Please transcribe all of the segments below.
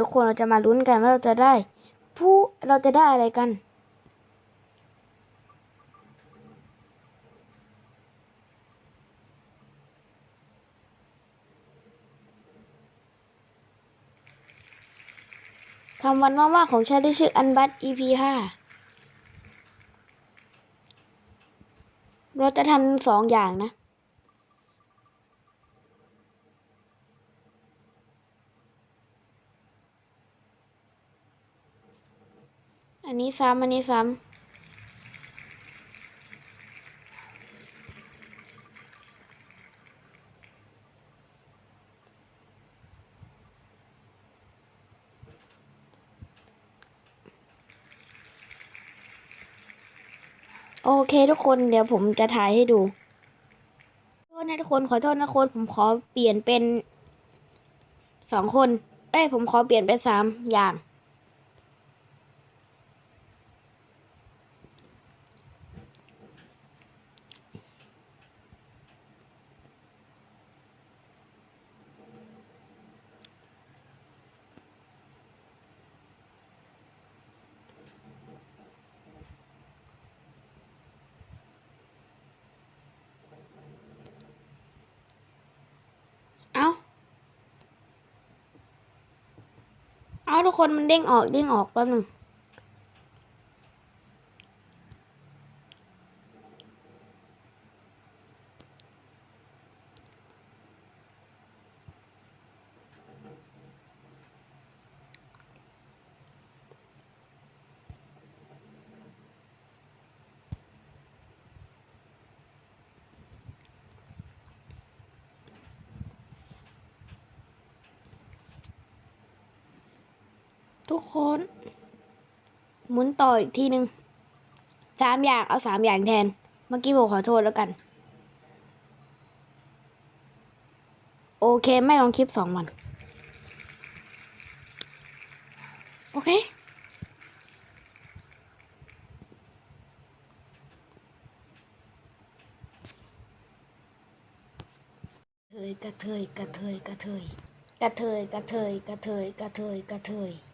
ทุกคนเราจะมาลุ้นกันว่าเราจะได้ ผู้เราจะได้อะไรกัน ทำวันว่างๆของฉันที่ชื่ออันบัต EP ห้าเราจะทำสองอย่างนะ อันนี้ซ้ำอันนี้ซ้ำโอเคทุกคนเดี๋ยวผมจะถ่ายให้ดูโทษนะทุกคนขอโทษนะคนผมขอเปลี่ยนเป็นสองคนเอ้ยผมขอเปลี่ยนเป็นสามอย่าง เอา เอาทุกคนมันเด้งออกเด้งออกแป๊บนึง ทุกคน หมุนต่ออีกทีหนึ่งสามอย่างเอาสามอย่างแทน เมื่อกี้ผมขอโทษแล้วกัน โอเค ไม่ลองคลิปสองวัน โอเคเทยกระเทยกระเทยกระเทยกระเทยกระเทยกระเทยกระเทยกระเทย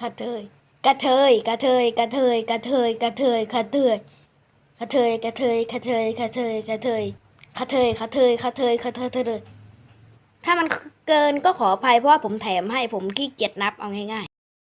กระเทยกระเทยกระเทยกระเทยกระเทยกระเทยกระเทยกระเทยกระเทยกระเทยกระเทยกระเทยกระเทยกระเทยกระเทยกระเทยกระเทยถ้ามันเกินก็ขออภัยเพราะว่าผมแถมให้ผมขี้เกียจนับเอาง่าย